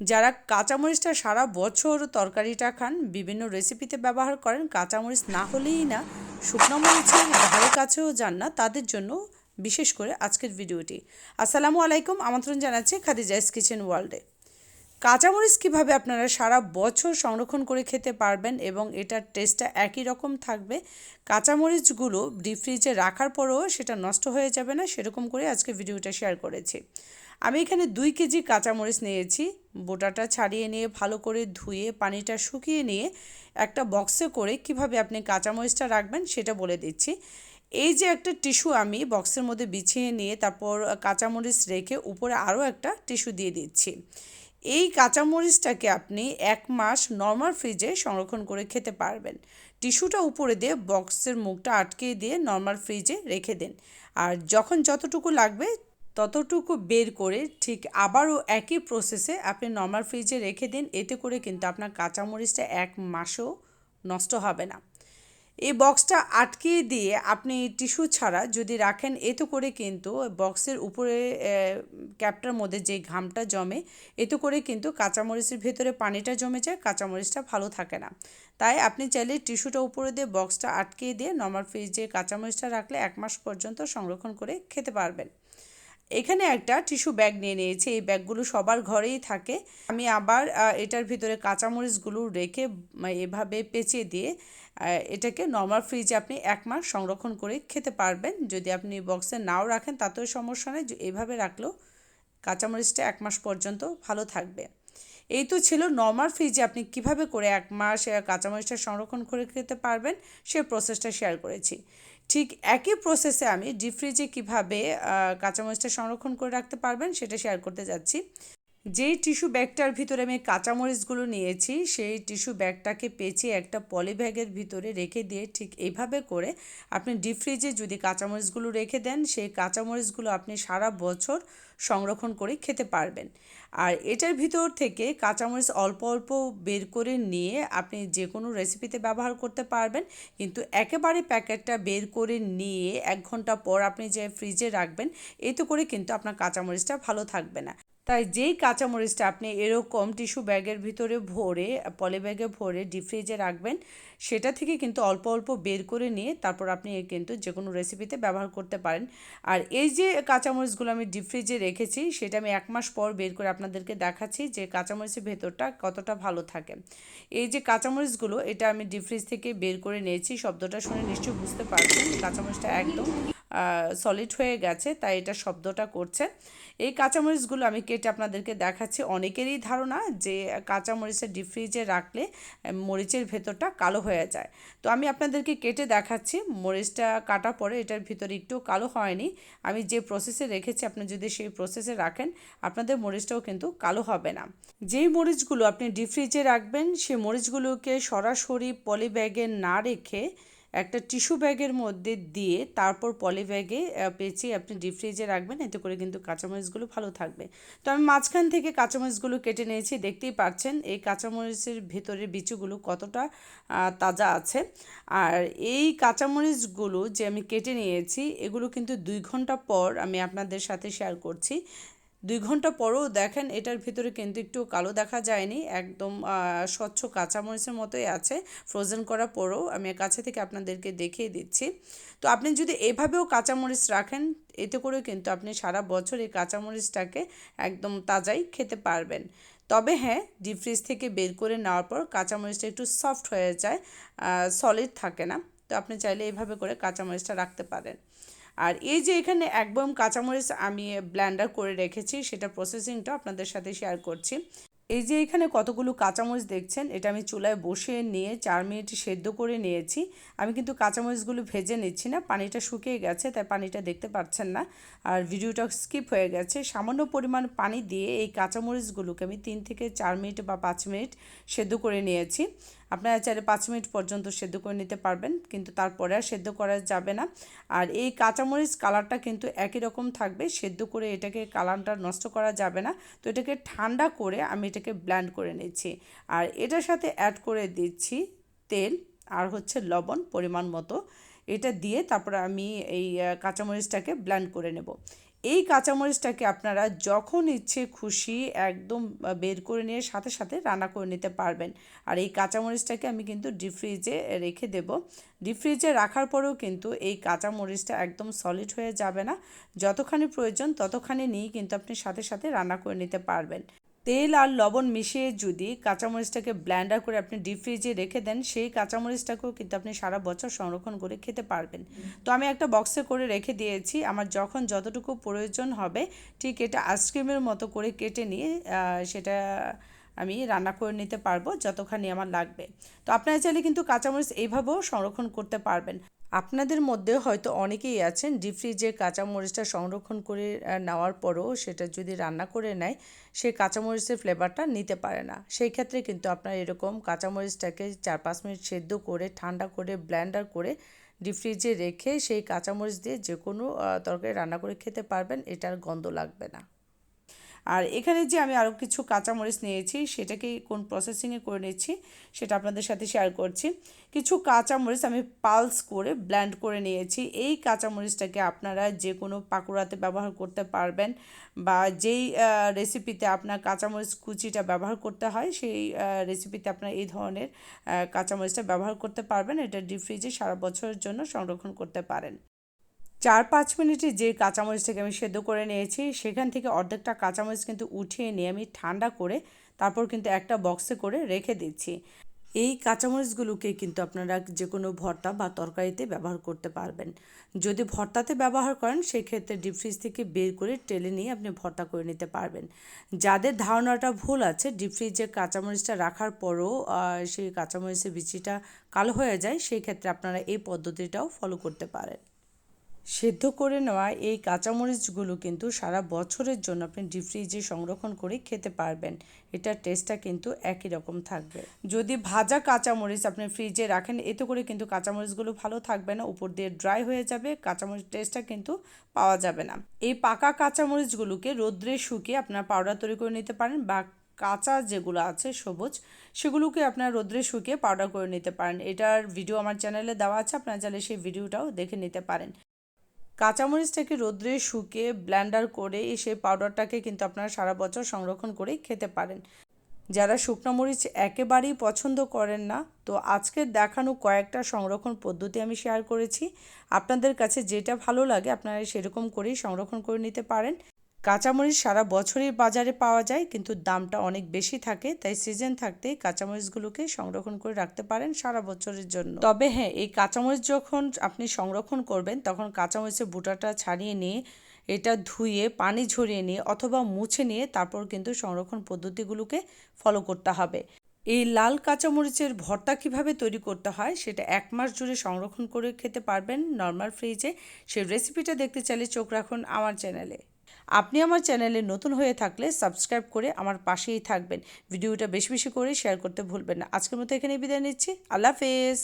যারা কাঁচামরিচটা সারা বছর তরকারিটা খান, বিভিন্ন রেসিপিতে ব্যবহার করেন, কাঁচামরিচ না হলেই না, শুকনো মরিচের ধারে কাছেও যান না, তাদের জন্য বিশেষ করে আজকের ভিডিওটি। আসসালামু আলাইকুম, আমন্ত্রণ জানাচ্ছি খাদিজাইস কিচেন ওয়ার্ল্ডে। কাঁচামরিচ কীভাবে আপনারা সারা বছর সংরক্ষণ করে খেতে পারবেন এবং এটার টেস্টটা একই রকম থাকবে, কাঁচামরিচগুলো ডিপ ফ্রিজে রাখার পরেও সেটা নষ্ট হয়ে যাবে না, সেরকম করে আজকে ভিডিওটা শেয়ার করেছি। আমি এখানে দুই কেজি কাঁচামরিচ নিয়েছি, বোটাটা ছাড়িয়ে নিয়ে, ভালো করে ধুয়ে, পানিটা শুকিয়ে নিয়ে একটা বক্সে করে কীভাবে আপনি কাঁচামরিচটা রাখবেন সেটা বলে দিচ্ছি। এই যে একটা টিস্যু আমি বক্সের মধ্যে বিছিয়ে নিয়ে তারপর কাঁচামরিচ রেখে উপরে আরও একটা টিস্যু দিয়ে দিচ্ছি। এই কাঁচামরিচটাকে আপনি এক মাস নর্মাল ফ্রিজে সংরক্ষণ করে খেতে পারবেন। টিস্যুটা উপরে দিয়ে বক্সের মুখটা আটকে দিয়ে নর্মাল ফ্রিজে রেখে দিন। আর যখন যতটুকু লাগবে ততটুকু বের করে ঠিক আবারও একই প্রসেসে আপনি নর্মাল ফ্রিজে রেখে দিন। এতে করে কিন্তু আপনার কাঁচামরিচটা এক মাসও নষ্ট হবে না। এই বক্সটা আটকিয়ে দিয়ে আপনি টিস্যু ছাড়া যদি রাখেন, এতে করে কিন্তু বক্সের উপরে ক্যাপটার মধ্যে যে ঘামটা জমে, এতে করে কিন্তু কাঁচামরিচের ভেতরে পানিটা জমে যায়, কাঁচামরিচটা ভালো থাকে না। তাই আপনি চাইলে টিস্যুটা উপরে দিয়ে বক্সটা আটকিয়ে দিয়ে নর্মাল ফ্রিজে কাঁচামরিচটা রাখলে এক মাস পর্যন্ত সংরক্ষণ করে খেতে পারবেন। এখানে একটা টিস্যু ব্যাগ নিয়ে নিয়েছি। এই ব্যাগগুলো সবার ঘরেই থাকে। আমি আবার এটার ভিতরে কাঁচামরিচগুলো রেখে এভাবে পেঁচিয়ে দিয়ে এটাকে নর্মাল ফ্রিজে আপনি এক মাস সংরক্ষণ করে খেতে পারবেন। যদি আপনি বক্সে নাও রাখেন, তাতেও সমস্যা নেই। এভাবে রাখলেও কাঁচামরিচটা এক মাস পর্যন্ত ভালো থাকবে। এই তো ছিল নর্মাল ফ্রিজে আপনি কীভাবে করে এক মাস কাঁচামরিচটা সংরক্ষণ করে খেতে পারবেন, সে প্রসেসটা শেয়ার করেছি। ঠিক একই প্রসেসে আমি ডিপ ফ্রিজে কীভাবে কাঁচামরিচটা সংরক্ষণ করে রাখতে পারবেন সেটা শেয়ার করতে যাচ্ছি। যেই টিস্যু ব্যাগটার ভিতরে আমি কাঁচামরিচগুলো নিয়েছি, সেই টিস্যু ব্যাগটাকে পেঁচিয়ে একটা পলি ব্যাগের ভিতরে রেখে দিয়ে ঠিক এইভাবে করে আপনি ডিপ ফ্রিজে যদি কাঁচামরিচগুলো রেখে দেন, সেই কাঁচামরিচগুলো আপনি সারা বছর সংরক্ষণ করে খেতে পারবেন। আর এটার ভিতর থেকে কাঁচামরিচ অল্প অল্প বের করে নিয়ে আপনি যে কোনো রেসিপিতে ব্যবহার করতে পারবেন। কিন্তু একেবারে প্যাকেটটা বের করে নিয়ে এক ঘণ্টা পর আপনি যে ফ্রিজে রাখবেন, এতে করে কিন্তু আপনার কাঁচামরিচটা ভালো থাকবে না। তাই যেই কাঁচামরিচটা আপনি এরকম টিস্যু ব্যাগের ভিতরে ভরে, পলি ব্যাগে ভরে ডিপ ফ্রিজে রাখবেন, সেটা থেকে কিন্তু অল্প অল্প বের করে নিয়ে তারপর আপনি কিন্তু যে কোনো রেসিপিতে ব্যবহার করতে পারেন। আর এই যে কাঁচামরিচগুলো আমি ডিপ ফ্রিজে রেখেছি, সেটা আমি এক মাস পর বের করে আপনাদেরকে দেখাচ্ছি যে কাঁচামরিচের ভেতরটা কতটা ভালো থাকে। এই যে কাঁচামরিচগুলো, এটা আমি ডিপ ফ্রিজ থেকে বের করে নিয়েছি, শব্দটা শুনে নিশ্চয়ই বুঝতে পারছেন, কাঁচামরিচটা একদম সলিড হয়ে গেছে, তাই এটা শব্দটা করছে। এই কাঁচামরিচগুলো আমি কেটে আপনাদেরকে দেখাচ্ছি। অনেকেরই ধারণা যে কাঁচামরিচের ডিপ ফ্রিজে রাখলে মরিচের ভেতরটা কালো হয়ে যায়। তো আমি আপনাদেরকে কেটে দেখাচ্ছি, মরিচটা কাটা পরে এটার ভিতরে একটু কালো হয়নি। আমি যে প্রসেসে রেখেছি, আপনি যদি সেই প্রসেসে রাখেন, আপনাদের মরিচটাও কিন্তু কালো হবে না। যেই মরিচগুলো আপনি ডিপ ফ্রিজে রাখবেন, সেই মরিচগুলোকে সরাসরি পলি ব্যাগে না রেখে একটা টিস্যু ব্যাগের মধ্যে দিয়ে তারপর পলি ব্যাগে পেঁচিয়ে আপনি ডিপ ফ্রিজে রাখবেন, এতে করে কিন্তু কাঁচামরিচগুলো ভালো থাকবে। তো আমি মাঝখান থেকে কাঁচামরিচগুলো কেটে নিয়েছি, দেখতেই পাচ্ছেন এই কাঁচামরিচের ভেতরের বিচুগুলো কতটা তাজা আছে। আর এই কাঁচামরিচগুলো যে আমি কেটে নিয়েছি, এগুলো কিন্তু দুই ঘণ্টা পর আমি আপনাদের সাথে শেয়ার করছি। দুই ঘণ্টা পরেও দেখেন এটার ভিতরে কিন্তু একটু কালো দেখা যায়নি। একদম স্বচ্ছ কাঁচামরিচের মতোই আছে। ফ্রোজেন করা পরেও আমি কাছে থেকে আপনাদেরকে দেখিয়ে দিচ্ছি। তো আপনি যদি এভাবেও কাঁচামরিচ রাখেন, এতে করে কিন্তু আপনি সারা বছর এই কাঁচামরিচটাকে একদম তাজাই খেতে পারবেন। তবে হ্যাঁ ডিপ ফ্রিজ থেকে বের করে নেওয়ার পর কাঁচামরিচটা একটু সফট হয়ে যায় সলিড থাকে না। তো আপনি চাইলে এইভাবে করে কাঁচামরিচটা রাখতে পারেন। আর এই যে এখানে একদম কাঁচামরিচ আমি ব্ল্যান্ডার করে রেখেছি, সেটা প্রসেসিংটা আপনাদের সাথে শেয়ার করছি। এই যে এখানে কতগুলো কাঁচামরিচ দেখছেন, এটা আমি চুলায় বসে নিয়ে চার মিনিট সেদ্ধ করে নিয়েছি। আমি কিন্তু কাঁচামরিচগুলো ভেজে নিচ্ছি না, পানিটা শুকিয়ে গেছে, তাই পানিটা দেখতে পাচ্ছেন না। আর ভিডিওটা স্কিপ হয়ে গেছে। সামান্য পরিমাণ পানি দিয়ে এই কাঁচামরিচগুলোকে আমি তিন থেকে চার মিনিট বা পাঁচ মিনিট সেদ্ধ করে নিয়েছি। আপনারা চাইলে পাঁচ মিনিট পর্যন্ত সেদ্ধ করে নিতে পারবেন, কিন্তু তারপরে আর সেদ্ধ করা যাবে না। আর এই কাঁচামরিচ কালারটা কিন্তু একই রকম থাকবে, সেদ্ধ করে এটাকে কালারটা নষ্ট করা যাবে না। তো এটাকে ঠান্ডা করে আমি এটাকে ব্ল্যান্ড করে নিচ্ছি। আর এটার সাথে অ্যাড করে দিচ্ছি তেল আর হচ্ছে লবণ পরিমাণ মতো। এটা দিয়ে তারপরে আমি এই কাঁচামরিচটাকে ব্ল্যান্ড করে নেব। এই কাঁচামরিচটাকে আপনারা যখন ইচ্ছে খুশি একদম বের করে নিয়ে সাথে সাথে রান্না করে নিতে পারবেন। আর এই কাঁচামরিচটাকে আমি কিন্তু ডিপ ফ্রিজে রেখে দেব। ডিপ ফ্রিজে রাখার পরেও কিন্তু এই কাঁচামরিচটা একদম সলিড হয়ে যাবে না। যতখানি প্রয়োজন ততখানি নিয়েই কিন্তু আপনি সাথে সাথে রান্না করে নিতে পারবেন। তেল আর লবণ মিশিয়ে যদি কাঁচামরিচটাকে ব্ল্যান্ডার করে আপনি ডিপ ফ্রিজে রেখে দেন, সেই কাঁচামরিচটাকেও কিন্তু আপনি সারা বছর সংরক্ষণ করে খেতে পারবেন। তো আমি একটা বক্সে করে রেখে দিয়েছি। আমার যখন যতটুকু প্রয়োজন হবে, ঠিক এটা আইসক্রিমের মতো করে কেটে নিয়ে সেটা আমি রান্না করে নিতে পারব, যতখানি আমার লাগবে। তো আপনারা চাইলে কিন্তু কাঁচামরিচ এইভাবেও সংরক্ষণ করতে পারবেন। আপনাদের মধ্যে হয়তো অনেকেই আছেন ডিপ ফ্রিজে কাঁচামরিচটা সংরক্ষণ করে নেওয়ার পরও সেটা যদি রান্না করে নেয় সেই কাঁচামরিচের ফ্লেভারটা নিতে পারে না। সেই ক্ষেত্রে কিন্তু আপনার এরকম কাঁচামরিচটাকে চার পাঁচ মিনিট সেদ্ধ করে, ঠান্ডা করে ব্ল্যান্ডার করে ডিপ ফ্রিজে রেখে সেই কাঁচামরিচ দিয়ে যে কোনো তরকারি রান্না করে খেতে পারবেন, এটার গন্ধ লাগবে না। আর এখানে যে আমি আরও কিছু কাঁচামরিচ নিয়েছি, সেটাকে কোন প্রসেসিংয়ে করে নিচ্ছি, সেটা আপনাদের সাথে শেয়ার করছি। কিছু কাঁচামরিচ আমি পালস করে ব্ল্যান্ড করে নিয়েছি। এই কাঁচামরিচটাকে আপনারা যে কোনো পাকুড়াতে ব্যবহার করতে পারবেন বা যেই রেসিপিতে আপনার কাঁচামরিচ কুচিটা ব্যবহার করতে হয়, সেই রেসিপিতে আপনার এই ধরনের কাঁচামরিচটা ব্যবহার করতে পারবেন। এটা ডিপ ফ্রিজে সারা বছরের জন্য সংরক্ষণ করতে পারেন। চার পাঁচ মিনিটে যে কাঁচামরিচটাকে আমি সেদ্ধ করে নিয়েছি, সেখান থেকে অর্ধেকটা কাঁচামরিচ কিন্তু উঠিয়ে নিয়ে আমি ঠান্ডা করে তারপর কিন্তু একটা বক্সে করে রেখে দিচ্ছি। এই কাঁচামরিচগুলোকে কিন্তু আপনারা যে কোনো ভর্তা বা তরকারিতে ব্যবহার করতে পারবেন। যদি ভর্তাতে ব্যবহার করেন, সেক্ষেত্রে ডিপ ফ্রিজ থেকে বের করে টেলে নিয়ে আপনি ভর্তা করে নিতে পারবেন। যাদের ধারণাটা ভুল আছে, ডিপ ফ্রিজে কাঁচামরিচটা রাখার পরও সেই কাঁচামরিচের বিচিটা কালো হয়ে যায় সেই ক্ষেত্রে আপনারা এই পদ্ধতিটাও ফলো করতে পারেন। সেদ্ধ করে নেওয়া এই কাঁচামরিচগুলো কিন্তু সারা বছরের জন্য আপনি ডিপ ফ্রিজে সংরক্ষণ করে খেতে পারবেন। এটার টেস্টটা কিন্তু একই রকম থাকবে। যদি ভাজা কাঁচামরিচ আপনি ফ্রিজে রাখেন, এতে করে কিন্তু কাঁচামরিচগুলো ভালো থাকবে না, উপর দিয়ে ড্রাই হয়ে যাবে, কাঁচামরিচ টেস্টটা কিন্তু পাওয়া যাবে না। এই পাকা কাঁচামরিচগুলোকে রোদ্রে শুকিয়ে আপনার পাউডার তৈরি করে নিতে পারেন বা কাঁচা যেগুলো আছে সবুজ, সেগুলোকে আপনার রোদ্রে শুকিয়ে পাউডার করে নিতে পারেন। এটার ভিডিও আমার চ্যানেলে দেওয়া আছে, আপনারা চাইলে সেই ভিডিওটাও দেখে নিতে পারেন। কাঁচামরিচটাকে রোদ্রে শুকিয়ে ব্ল্যান্ডার করে সেই পাউডারটাকে কিন্তু আপনারা সারা বছর সংরক্ষণ করে খেতে পারেন। যারা শুকনো মরিচ একেবারেই পছন্দ করেন না, তো আজকে দেখানো কয়েকটা সংরক্ষণ পদ্ধতি আমি শেয়ার করেছি। আপনাদের কাছে যেটা ভালো লাগে, আপনারা সেরকম করেই সংরক্ষণ করে নিতে পারেন। কাঁচামরিচ সারা বছরই বাজারে পাওয়া যায়, কিন্তু দামটা অনেক বেশি থাকে, তাই সিজন থাকতে কাঁচামরিচগুলোকে সংরক্ষণ করে রাখতে পারেন সারা বছরের জন্য। তবে হ্যাঁ এই কাঁচামরিচ যখন আপনি সংরক্ষণ করবেন, তখন কাঁচামরিচের বুটাটা ছাড়িয়ে নিয়ে, এটা ধুয়ে, পানি ঝরিয়ে নিয়ে অথবা মুছে নিয়ে তারপর কিন্তু সংরক্ষণ পদ্ধতিগুলোকে ফলো করতে হবে। এই লাল কাঁচামরিচের ভর্তা কীভাবে তৈরি করতে হয়, সেটা এক মাস জুড়ে সংরক্ষণ করে খেতে পারবেন নর্মাল ফ্রিজে সেই রেসিপিটা দেখতে চাইলে চোখ রাখুন আমার চ্যানেলে আপনি আমার চ্যানেলে নতুন হয়ে থাকলে সাবস্ক্রাইব করে আমার পাশেই থাকবেন। ভিডিওটা বেশি বেশি করে শেয়ার করতে ভুলবেন না। আজকের মতো এখানে বিদায় নিচ্ছি। আল্লাহ হাফেজ।